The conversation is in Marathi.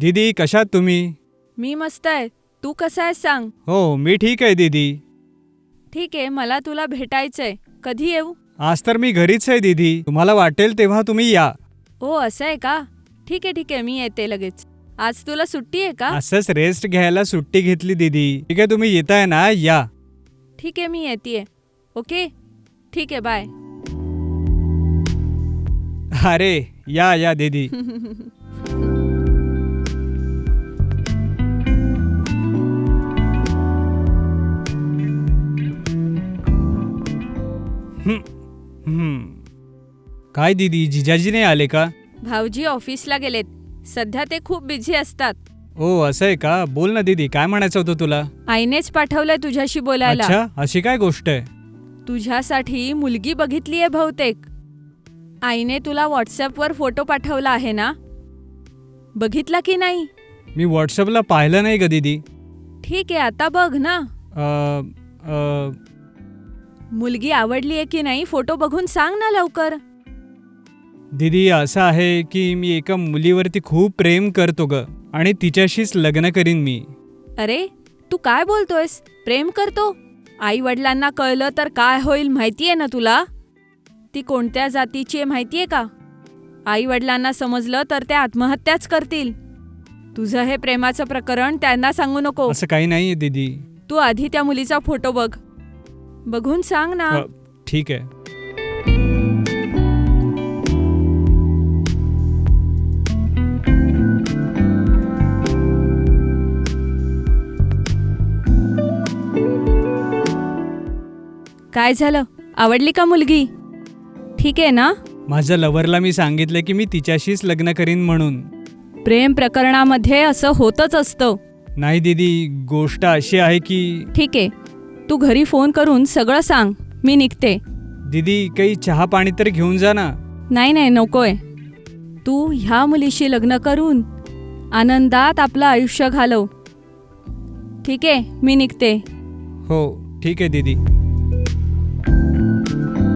दीदी कशात तुम्ही? मी मस्त आहे. तू कसा आहेस सांग? हो मी ठीक आहे दीदी. ठीक आहे मला तुला भेटायचंय. कधी येऊ? आज तर मी घरीच आहे दीदी. तुम्हाला वाटेल तेव्हा तुम्ही या. हो असं आहे का? ठीक आहे ठीक आहे मी येते लगेच. आज तुला सुट्टी आहे का? असंच रेस्ट घ्यायला सुट्टी घेतली दीदी. ठीक आहे तुम्ही येताय ना? या. ठीक आहे मी येते ओके? ठीक आहे बाय. अरे या या दीदी. काय दीदी जिजाजी नाही आले का? भाऊजी ऑफिसला गेलेत. सध्या ते खूप बिझी असतात. ओ असं आहे का? बोल ना दीदी काय म्हणायचं होतं तुला? आईनेच पाठवलंय तुझ्याशी बोलायला. अच्छा अशी काय गोष्ट आहे? तुझ्यासाठी मुलगी बघितली आहे बहुतेक. आईने तुला व्हॉट्सअपवर फोटो पाठवला आहे ना? बघितला की नाही? मी व्हॉट्सअपला पाहिलं नाही का दीदी. ठीक आहे आता बघ ना. अ, अ, मुलगी आवडली आहे की नाही फोटो बघून सांग ना लवकर. दीदी असं आहे की मी एका मुलीवरती खूप प्रेम करतो ग आणि तिच्याशीच लग्न करीन मी. अरे तू काय बोलतोयस? प्रेम करतो? आई वडिलांना कळलं तर काय होईल माहितीये ना तुला? ती कोणत्या जातीची आहे माहितीये का? आई वडिलांना समजलं तर ते आत्महत्याच करतील. तुझं हे प्रेमाचं प्रकरण त्यांना सांगू नको. असं काही नाही दीदी. तू आधी त्या मुलीचा फोटो बघ. बघून सांग ना. अ, ठीक आहे. काय झालं? आवडली का मुलगी? ठीक आहे ना? माझ्या लव्हरला मी सांगितलं की मी तिच्याशीच लग्न करीन म्हणून. प्रेम प्रकरणामध्ये असं होतच असतं. नाही दीदी गोष्ट अशी आहे की ठीक आहे. तू घरी फोन करून सगळं सांग. मी निघते. दीदी काही चहा पाणी तर घेऊन जा ना. नाही नाही नकोय. तू ह्या मुलीशी लग्न करून आनंदात आपलं आयुष्य घालव. ठीक आहे मी निघते. हो ठीक आहे दीदी.